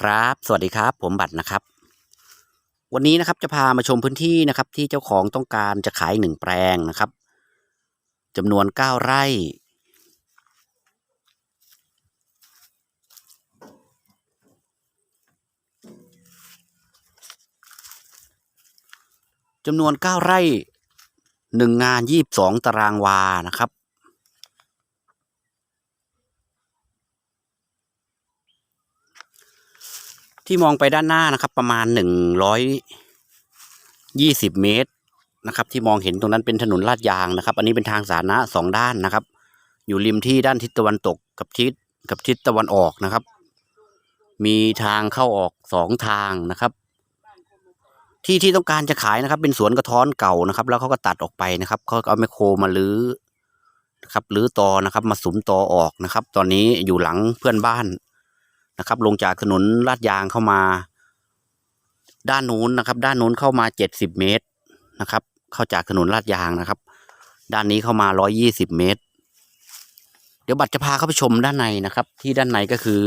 ครับ สวัสดีครับ ผมบัตรนะครับ วันนี้นะครับจะพามาชมพื้นที่นะครับ ที่เจ้าของต้องการจะขายหนึ่งแปลงนะครับจำนวนเก้าไร่ จำนวนเก้าไร่หนึ่งงานยี่บสองตารางวานะครับ ที่มองไปด้านหน้านะครับ ประมาณหนึ่งร้อยยี่สิบเมตรนะครับ ที่มองเห็นตรงนั้นเป็นถนนลาดยางนะครับ อันนี้เป็นทางสาธารณะสองด้านนะครับ อยู่ริมที่ด้านทิศตะวันตกกับทิศกับทิศตะวันออกนะครับ มีทางเข้าออกสองทางนะครับ ที่ที่ต้องการจะขายนะครับ เป็นสวนกระท้อนเก่านะครับ แล้วเขาก็ตัดออกไปนะครับเขาเอาแมโครมาลื้อนะครับ ลื้อตอนะครับ มาสุมตอออกนะครับ ตอนนี้อยู่หลังเพื่อนบ้าน นะครับ ลงจากถนนลาดยางเข้ามา ด้านนู้นนะครับ ด้านนู้นเข้ามาเจ็ดสิบเมตรนะครับ เข้าจากถนนลาดยางนะครับ ด้านนี้เข้ามาร้อยี่สิบเมตร เดี๋ยวบัตรจะพาเข้าไปชมด้านในนะครับ ที่ด้านในก็คือ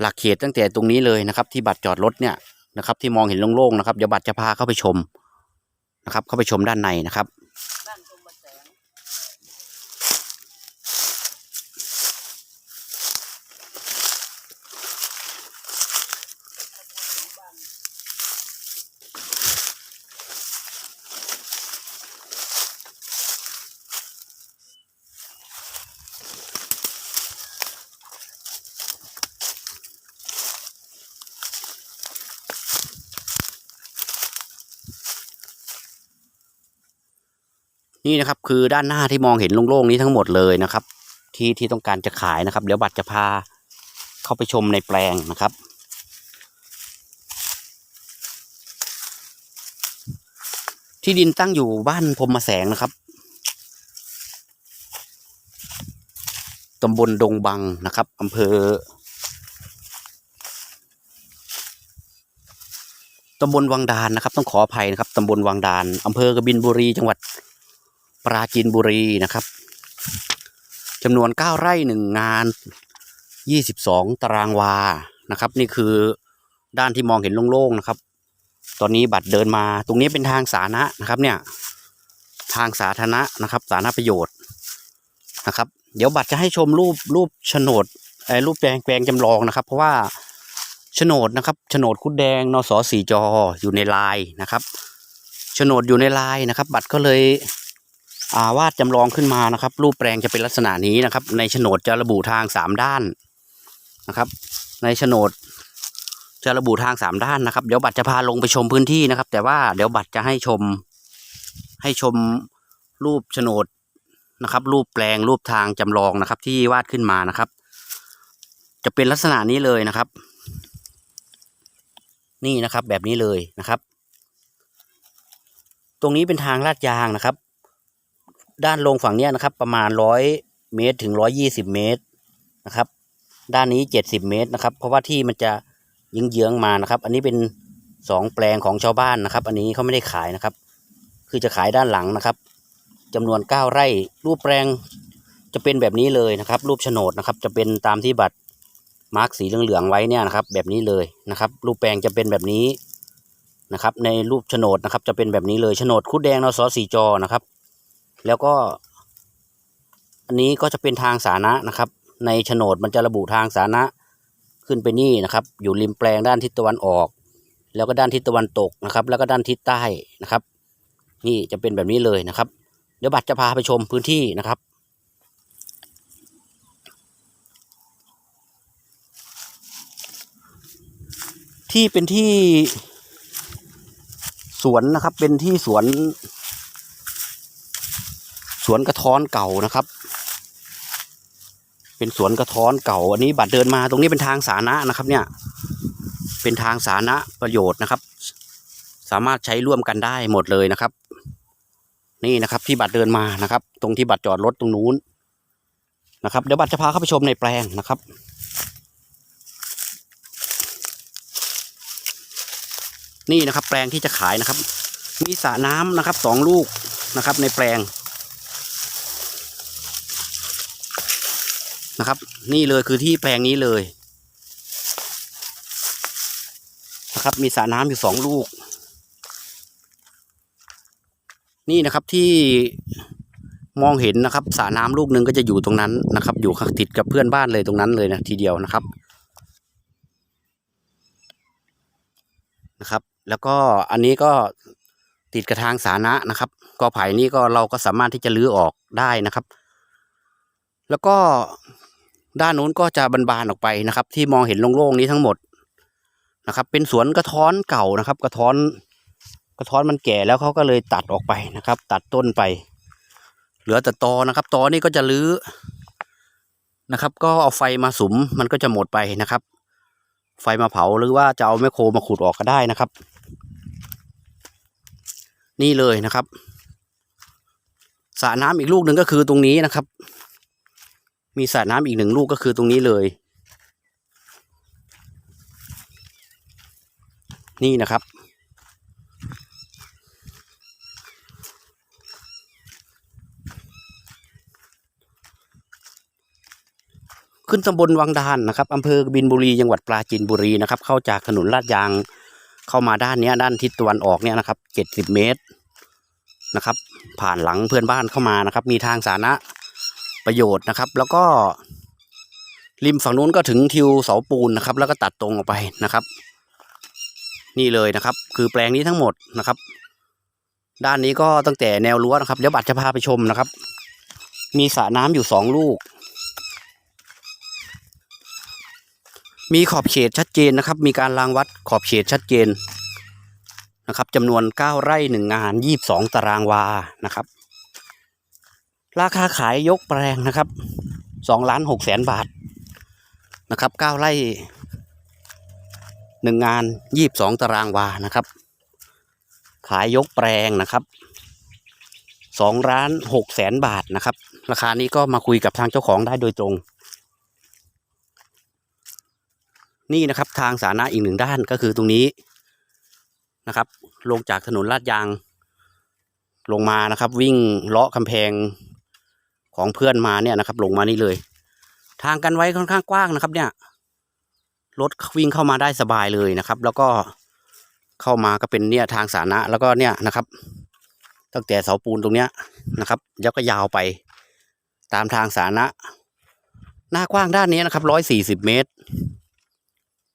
หลักเขตตั้งแต่ตรงนี้เลยนะครับ ที่บัตรจอดรถเนี่ยนะครับ ที่มองเห็นโล่งๆนะครับเดี๋ยวบัตรจะพาเข้าไปชมนะครับ เข้าไปชมด้านในนะครับ บ้านชมประแสง นี่นะครับคือด้านหน้าที่มองเห็นโล่งๆนี้ทั้งหมดเลยนะครับ ที่ที่ต้องการจะขายนะครับ เดี๋ยวบัตรจะพาเข้าไปชมในแปลงนะครับ ที่ดินตั้งอยู่บ้านพรหมแสงนะครับตำบลดงบังนะครับอำเภอตำบลวังดานนะครับ ต้องขออภัยนะครับตำบลวังดานอำเภอกบินบุรีจังหวัด ปราจีนบุรีนะครับจำนวนเก้าไร่หนึ่งงานยี่สิบสองตารางวานะครับ นี่คือด้านที่มองเห็นโล่งๆนะครับ ตอนนี้บัตรเดินมาตรงนี้เป็นทางสาธารณะนะครับเนี่ยทางสาธารณะนะครับ สาธารณประโยชน์นะครับ เดี๋ยวบัตรจะให้ชมรูปรูปโฉนดไอ้รูปแปลงแปลงจำลองนะครับ เพราะว่าโฉนดนะครับโฉนดคุดแดงนสสี่จออยู่ในลายนะครับโฉนดอยู่ในลายนะครับ บัตรก็เลย วาดจำลองขึ้นมานะครับ รูปแปลงจะเป็นลักษณะนี้นะครับ ในโฉนดจะระบุทางสามด้านนะครับ ในโฉนดจะระบุทางสามด้านนะครับ เดี๋ยวบัตรจะพาลงไปชมพื้นที่นะครับ แต่ว่าเดี๋ยวบัตรจะให้ชม ให้ชมรูปโฉนดนะครับ รูปแปลงรูปทางจำลองนะครับ ที่วาดขึ้นมานะครับ จะเป็นลักษณะนี้เลยนะครับ นี่นะครับแบบนี้เลยนะครับ ตรงนี้เป็นทางลาดยางนะครับ ด้านลงฝั่งเนี้ยนะครับ ประมาณร้อยเมตรถึงร้อยี่สิบเมตรนะครับ ด้านนี้เจ็ดสิบเมตรนะครับ เพราะว่าที่มันจะยิงเยื้องมานะครับ อันนี้เป็นสองแปลงของชาวบ้านนะครับ อันนี้เขาไม่ได้ขายนะครับ คือจะขายด้านหลังนะครับจำนวนเก้าไร่ รูปแปลงจะเป็นแบบนี้เลยนะครับ รูปโฉนดนะครับ จะเป็นตามที่บัตรมาร์กสีเหลืองๆไว้เนี่ยนะครับ แบบนี้เลยนะครับ รูปแปลงจะเป็นแบบนี้นะครับ ในรูปโฉนดนะครับ จะเป็นแบบนี้เลยโฉนดคุดแดงนสสีจอนะครับ แล้วก็ อันนี้ก็จะเป็นทางสาธารณะนะครับ ในโฉนดมันจะระบุทางสาธารณะขึ้นไปนี่นะครับ อยู่ริมแปลงด้านทิศตะวันออก แล้วก็ด้านทิศตะวันตกนะครับ แล้วก็ด้านทิศใต้นะครับ นี่จะเป็นแบบนี้เลยนะครับ เดี๋ยวบัตรจะพาไปชมพื้นที่นะครับที่เป็นที่สวนนะครับ เป็นที่สวน สวนกระท้อนเก่านะครับ เป็นสวนกระท้อนเก่า อันนี้บัตรเดินมาตรงนี้เป็นทางสาธารณะนะครับ เนี่ย เป็นทางสาธารณะประโยชน์นะครับ สามารถใช้ร่วมกันได้หมดเลยนะครับ นี่นะครับที่บัตรเดินมานะครับ ตรงที่บัตรจอดรถตรงนู้นนะครับเดี๋ยวบัตรจะพาเข้าไปชมในแปลงนะครับนี่นะครับแปลงที่จะขายนะครับ มีสระน้ำนะครับสองลูกนะครับ ในแปลง นะครับ นี่เลยคือที่แปลงนี้เลยนะครับ มีสระน้ำอยู่สองลูก นี่นะครับที่มองเห็นนะครับสระน้ำลูกหนึ่งก็จะอยู่ตรงนั้นนะครับ อยู่ติดกับเพื่อนบ้านเลยตรงนั้นเลยนะทีเดียวนะครับนะครับ แล้วก็อันนี้ก็ติดกระทางสาธารณะนะครับกอไผ่นี่ก็เราก็สามารถที่จะลื้อออกได้นะครับ แล้วก็ ด้านนู้นก็จะบานๆออกไปนะครับ ที่มองเห็นโล่งๆนี้ทั้งหมดนะครับ เป็นสวนกระท้อนเก่านะครับ กระท้อน กระท้อนมันแก่แล้วเขาก็เลยตัดออกไปนะครับ ตัดต้นไป เหลือแต่ตอนะครับตอนี่ก็จะลื้อนะครับ ก็เอาไฟมาสุมมันก็จะหมดไปนะครับ ไฟมาเผาหรือว่าจะเอาแมคโครมาขุดออกก็ได้นะครับ นี่เลยนะครับสระน้ำอีกลูกหนึ่งก็คือตรงนี้นะครับ มีสระน้ำอีกหนึ่งลูกก็คือตรงนี้เลย นี่นะครับ ขึ้นตำบลวังดานนะครับอำเภอบินบุรีจังหวัดปราจีนบุรีนะครับ เข้าจากถนนลาดยางเข้ามาด้านนี้ด้านทิศตะวันออกเนี่ยนะครับเจ็ดสิบเมตรนะครับ ผ่านหลังเพื่อนบ้านเข้ามานะครับ มีทางสาธารณะ ประโยชน์นะครับ แล้วก็ริมฝั่งนู้นก็ถึงทิวเสาปูนนะครับ แล้วก็ตัดตรงออกไปนะครับ นี่เลยนะครับ คือแปลงนี้ทั้งหมดนะครับ ด้านนี้ก็ตั้งแต่แนวรั้วนะครับเดี๋ยวบัตรจะพาไปชมนะครับ มีสระน้ำอยู่สองลูก มีขอบเขตชัดเจนนะครับ มีการรางวัดขอบเขตชัดเจนนะครับจำนวน 9 ไร่หนึ่งงาน 22 ตารางวานะครับ ราคาขายยกแปลงนะครับ2ล้าน6แสนบาทนะครับ9ไร่หนึ่งงาน22ตารางวานะครับ ขายยกแปลงนะครับ2ล้าน6แสนบาทนะครับ ราคานี้ก็มาคุยกับทางเจ้าของได้โดยตรง นี่นะครับทางสาธารณะอีกหนึ่งด้านก็คือตรงนี้นะครับ ลงจากถนนลาดยางลงมานะครับ วิ่งเลาะกำแพง ของเพื่อนมาเนี่ยนะครับ ลงมานี่เลย ทางกันไว้ค่อนข้างกว้างนะครับ เนี่ยรถวิ่งเข้ามาได้สบายเลยนะครับ แล้วก็เข้ามาก็เป็นเนี่ยทางสาธารณะแล้วก็เนี่ยนะครับ ตั้งแต่เสาปูนตรงเนี้ยนะครับ แล้วก็ยาวไปตามทางสาธารณะ หน้ากว้างด้านนี้นะครับร้อยสี่สิบเมตร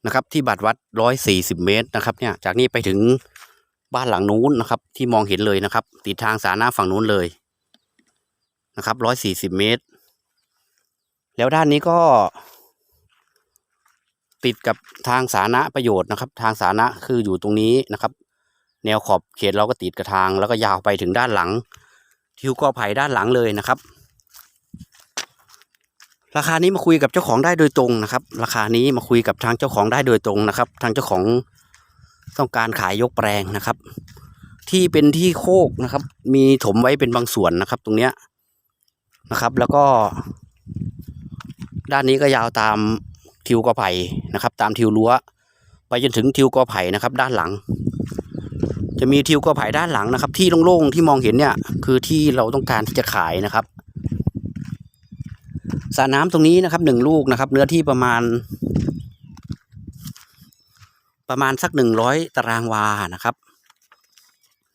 นะครับ ที่บัตรวัดร้อยสี่สิบเมตรนะครับ เนี่ยจากนี้ไปถึงบ้านหลังนู้นนะครับ ที่มองเห็นเลยนะครับ ติดทางสาธารณะฝั่งนู้นเลย นะครับร้อยสี่สิบเมตร แล้วด้านนี้ก็ ติดกับทางสาธารณประโยชน์นะครับ ทางสาธารณะคืออยู่ตรงนี้นะครับ แนวขอบเขตเราก็ติดกับทาง แล้วก็ยาวไปถึงด้านหลัง ทิวกอไผ่ด้านหลังเลยนะครับ ราคานี้มาคุยกับเจ้าของได้โดยตรงนะครับ ราคานี้มาคุยกับทางเจ้าของได้โดยตรงนะครับ ทางเจ้าของต้องการขายยกแปลงนะครับ ที่เป็นที่โคกนะครับ มีถมไว้เป็นบางส่วนนะครับ ตรงเนี้ย นะครับ แล้วก็ ด้านนี้ก็ยาวตามทิวกอไผ่นะครับ ตามทิวรั้ว ไปจนถึงทิวกอไผ่นะครับ ด้านหลัง จะมีทิวกอไผ่ด้านหลังนะครับ ที่โล่งๆที่มองเห็นเนี่ยคือที่เราต้องการที่จะขายนะครับสระน้ำตรงนี้นะครับหนึ่งลูกนะครับ เนื้อที่ประมาณ ประมาณสักหนึ่งร้อยตารางวานะครับ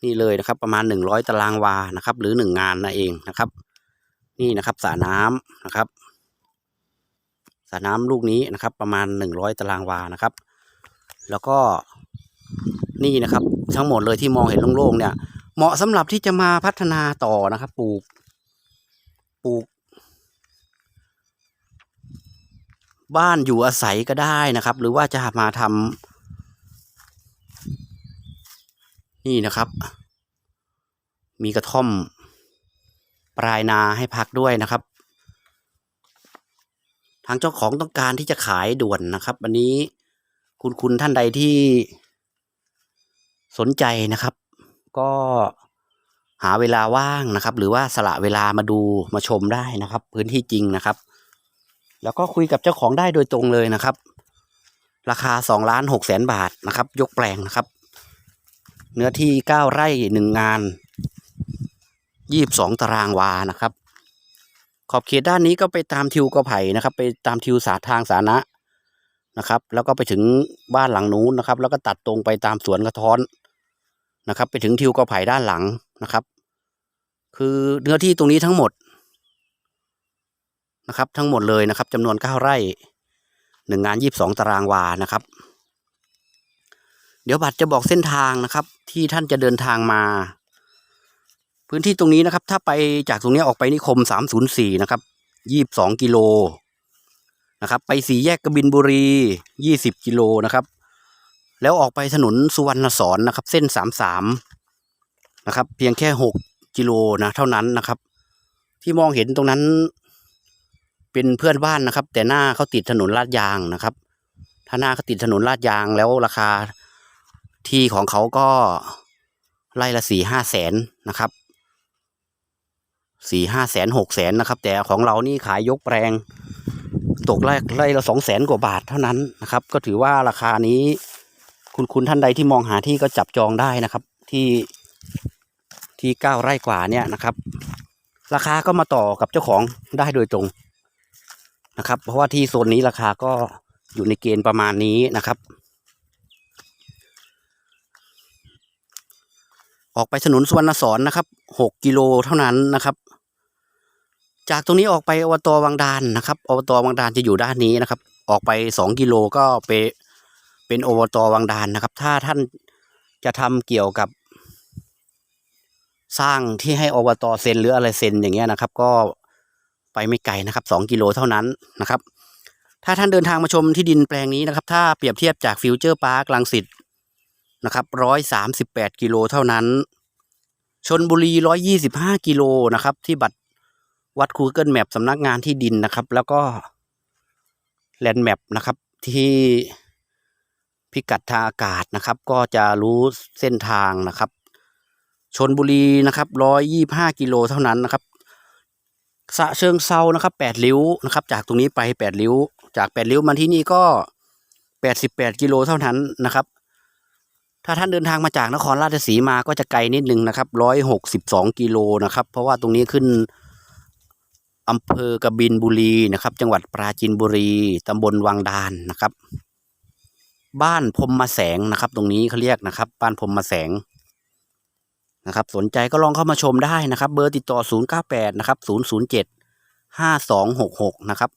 นี่เลยนะครับ ประมาณหนึ่งร้อยตารางวานะครับ หรือหนึ่งงานนั่นเองนะครับ นี่นะครับสระน้ำนะครับสระน้ำลูกนี้นะครับ ประมาณหนึ่งร้อยตารางวานะครับ แล้วก็นี่นะครับ ทั้งหมดเลยที่มองเห็นโล่งๆเนี่ย เหมาะสำหรับที่จะมาพัฒนาต่อนะครับ ปลูก ปลูก บ้านอยู่อาศัยก็ได้นะครับ หรือว่าจะมาทำนี่นะครับ มีกระท่อม ปลายนาให้พักด้วยนะครับ ทางเจ้าของต้องการที่จะขายด่วนนะครับวันนี้คุณคุณท่านใดที่สนใจนะครับ ก็หาเวลาว่างนะครับ หรือว่าสละเวลามาดูมาชมได้นะครับ พื้นที่จริงนะครับ แล้วก็คุยกับเจ้าของได้โดยตรงเลยนะครับ ราคาสองล้านหกแสนบาทนะครับ ยกแปลงนะครับ เนื้อที่เก้าไร่หนึ่งงาน ยี่บสองตารางวานะครับ ขอบเขตด้านนี้ก็ไปตามทิวกอไผ่นะครับ ไปตามทิวสาทางสาธารณะนะครับ แล้วก็ไปถึงบ้านหลังนู้นนะครับ แล้วก็ตัดตรงไปตามสวนกระท้อนนะครับ ไปถึงทิวกระไผ่ด้านหลังนะครับ คือเนื้อที่ตรงนี้ทั้งหมดนะครับ ทั้งหมดเลยนะครับจำนวนเก้าไร่หนึ่งงานยี่สิบสองตารางวานะครับ เดี๋ยวบัตรจะบอกเส้นทางนะครับ ที่ท่านจะเดินทางมา พื้นที่ตรงนี้นะครับ ถ้าไปจากตรงนี้ออกไปนิคมสามศูนย์สี่นะครับยี่สิบสองกิโลนะครับ ไปสี่แยกกบินบุรียี่สิบกิโลนะครับ แล้วออกไปถนนสุวรรณสอนนะครับ เส้นสามสามนะครับ เพียงแค่หกกิโลนะเท่านั้นนะครับ ที่มองเห็นตรงนั้นเป็นเพื่อนบ้านนะครับ แต่หน้าเขาติดถนนลาดยางนะครับ ถ้าหน้าเขาติดถนนลาดยางแล้วราคาที่ของเขาก็ไร่ละสี่ห้าแสนนะครับ สี่ห้าแสนหกแสนนะครับ แต่ของเรานี่ขายยกแปลง ตกไร่ไร่ละสองแสนกว่าบาทเท่านั้นนะครับ ก็ถือว่าราคานี้ คุณคุณท่านใดที่มองหาที่ก็จับจองได้นะครับ ที่ที่เก้าไร่กว่าเนี่ยนะครับ ราคาก็มาต่อกับเจ้าของได้โดยตรงนะครับ เพราะว่าที่โซนนี้ราคาก็อยู่ในเกณฑ์ประมาณนี้นะครับ ออกไปถนนสุวรรณสอนนะครับหกกิโลเท่านั้นนะครับ จากตรงนี้ออกไปอบตวังดานนะครับอบตวังดานจะอยู่ด้านนี้นะครับ ออกไปสองกิโลก็ไปเป็นอบตวังดานนะครับ ถ้าท่านจะทำเกี่ยวกับ สร้างที่ให้อบตเซ็นหรืออะไรเซ็นอย่างเงี้ยนะครับ ก็ไปไม่ไกลนะครับสองกิโลเท่านั้นนะครับ ถ้าท่านเดินทางมาชมที่ดินแปลงนี้นะครับ ถ้าเปรียบเทียบจากฟิวเจอร์พาร์คลังสิต นะครับร้อยสามสิบแปดกิโลเท่านั้น ชนบุรีร้อยยี่สิบห้ากิโลนะครับ ที่บัตรวัด Google Map สำนักงานที่ดินนะครับ แล้วก็แลนด์แมปนะครับที่พิกัดทางอากาศนะครับ ก็จะรู้เส้นทางนะครับ ชนบุรีนะครับร้อยยี่ห้ากิโลเท่านั้นนะครับสะเชิงเซานะครับแปดริ้วนะครับ จากตรงนี้ไปแปดริ้ว จากแปดริ้วมาที่นี่ก็แปดสิบแปดกิโลเท่านั้นนะครับ ถ้าท่านเดินทางมาจากนครราชสีมาก็จะไกลนิดนึงนะครับร้อยหกสิบสองกิโลนะครับ เพราะว่าตรงนี้ขึ้นอำเภอกบินบุรีนะครับ จังหวัดปราจีนบุรีตำบลวังดานนะครับ บ้านพรมมาแสงนะครับ ตรงนี้เขาเรียกนะครับ บ้านพรมมาแสงนะครับ สนใจก็ลองเข้ามาชมได้นะครับ เบอร์ติดต่อ 098 นะครับ 007 5266 นะครับ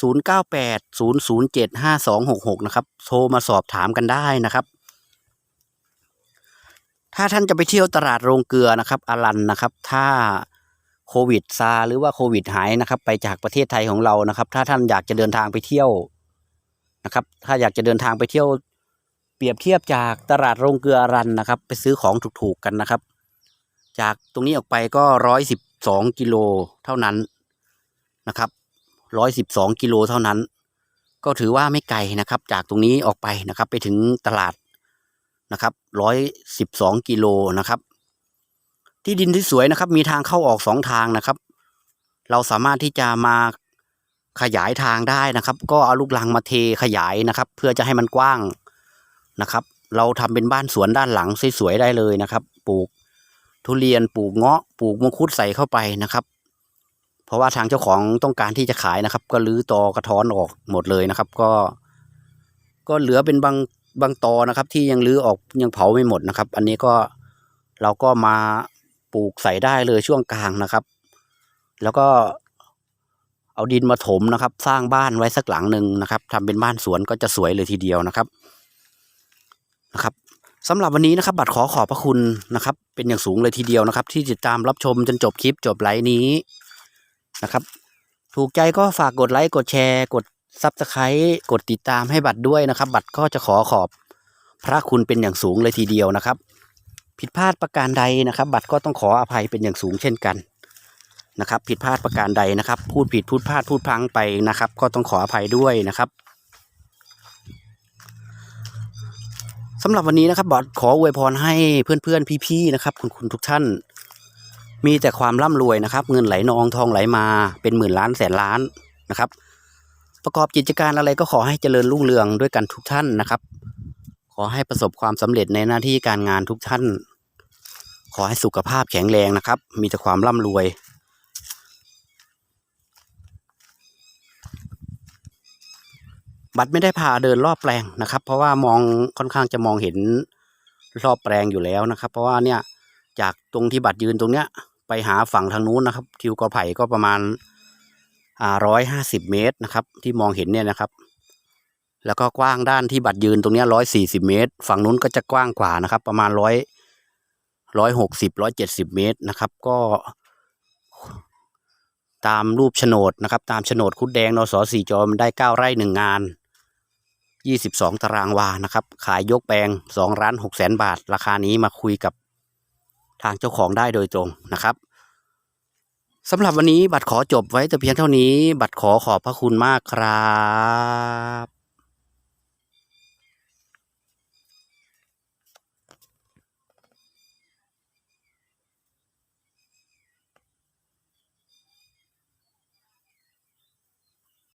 098 007 5266 นะครับ โทรมาสอบถามกันได้นะครับ ถ้าท่านจะไปเที่ยวตลาดโรงเกลือนะครับอารันนะครับ ถ้าโควิดซาหรือว่าโควิดหายนะครับ ไปจากประเทศไทยของเรานะครับ ถ้าท่านอยากจะเดินทางไปเที่ยวนะครับ ถ้าอยากจะเดินทางไปเที่ยว เปรียบเทียบจากตลาดโรงเกลืออารันนะครับ ไปซื้อของถูกๆกันนะครับ จากตรงนี้ออกไปก็ร้อยสิบสองกิโลเท่านั้นนะครับร้อยสิบสองกิโลเท่านั้น ก็ถือว่าไม่ไกลนะครับ จากตรงนี้ออกไปนะครับ ไปถึงตลาด นะครับร้อยสิบสองกิโลนะครับ ที่ดินที่สวยนะครับ มีทางเข้าออกสองทางนะครับ เราสามารถที่จะมาขยายทางได้นะครับ ก็เอาลูกลังมาเทขยายนะครับ เพื่อจะให้มันกว้างนะครับ เราทำเป็นบ้านสวนด้านหลังสวยๆได้เลยนะครับ ปลูกทุเรียนปลูกเงาะปลูกมังคุดใส่เข้าไปนะครับ เพราะว่าทางเจ้าของต้องการที่จะขายนะครับ ก็รื้อตอกระท้อนออกหมดเลยนะครับ ก็ ก็เหลือเป็นบาง บางตอนะครับ ที่ยังรื้อออกยังเผาไม่หมดนะครับ อันนี้ก็เราก็มาปลูกใส่ได้เลยช่วงกลางนะครับ แล้วก็เอาดินมาถมนะครับ สร้างบ้านไว้สักหลังหนึ่งนะครับทำเป็นบ้านสวนก็จะสวยเลยทีเดียวนะครับนะครับสำหรับวันนี้นะครับ บัตรขอขอบพระคุณนะครับ เป็นอย่างสูงเลยทีเดียวนะครับ ที่ติดตามรับชมจนจบคลิปจบไลฟ์นี้นะครับ ถูกใจก็ฝากกดไลค์กดแชร์กด ซับสไครต์กดติดตามให้บัตรด้วยนะครับ บัตรก็จะขอขอบพระคุณเป็นอย่างสูงเลยทีเดียวนะครับ ผิดพลาดประการใดนะครับ บัตรก็ต้องขออภัยเป็นอย่างสูงเช่นกันนะครับ ผิดพลาดประการใดนะครับ พูดผิดพูดพลาดพูดพังไปนะครับ ก็ต้องขออภัยด้วยนะครับสำหรับวันนี้นะครับบอสขออวยพรให้เพื่อนๆพี่ๆนะครับ คุณคุณทุกท่าน มีแต่ความร่ำรวยนะครับ เงินไหลนองทองไหลมาเป็นหมื่นล้านแสนล้านนะครับ ประกอบกิจการอะไรก็ขอให้เจริญรุ่งเรืองด้วยกันทุกท่านนะครับ ขอให้ประสบความสำเร็จในหน้าที่การงานทุกท่าน ขอให้สุขภาพแข็งแรงนะครับ มีแต่ความร่ำรวย บัตรไม่ได้พาเดินรอบแปลงนะครับ เพราะว่ามองค่อนข้างจะมองเห็นรอบแปลงอยู่แล้วนะครับ เพราะว่าเนี่ยจากตรงที่บัตรยืนตรงเนี้ยไปหาฝั่งทางนู้นนะครับทิวกอไผ่ก็ประมาณ ร้อยห้าสิบเมตรนะครับ ที่มองเห็นเนี่ยนะครับ แล้วก็กว้างด้านที่บัตรยืนตรงนี้ร้อยสี่สิบเมตร ฝั่งนู้นก็จะกว้างกว่านะครับ ประมาณร้อยร้อยหกสิบร้อยเจ็ดสิบเมตรนะครับ ก็ตามรูปโฉนดนะครับ ตามโฉนดคุดแดงนสสี่จอมันได้เก้าไร่หนึ่งงานยี่สิบสองตารางวานะครับ ขายยกแปลงสองล้านหกแสนบาท ราคานี้มาคุยกับทางเจ้าของได้โดยตรงนะครับ สำหรับวันนี้บัตรขอจบไว้แต่เพียงเท่านี้ บัตรขอขอบพระคุณมากครับ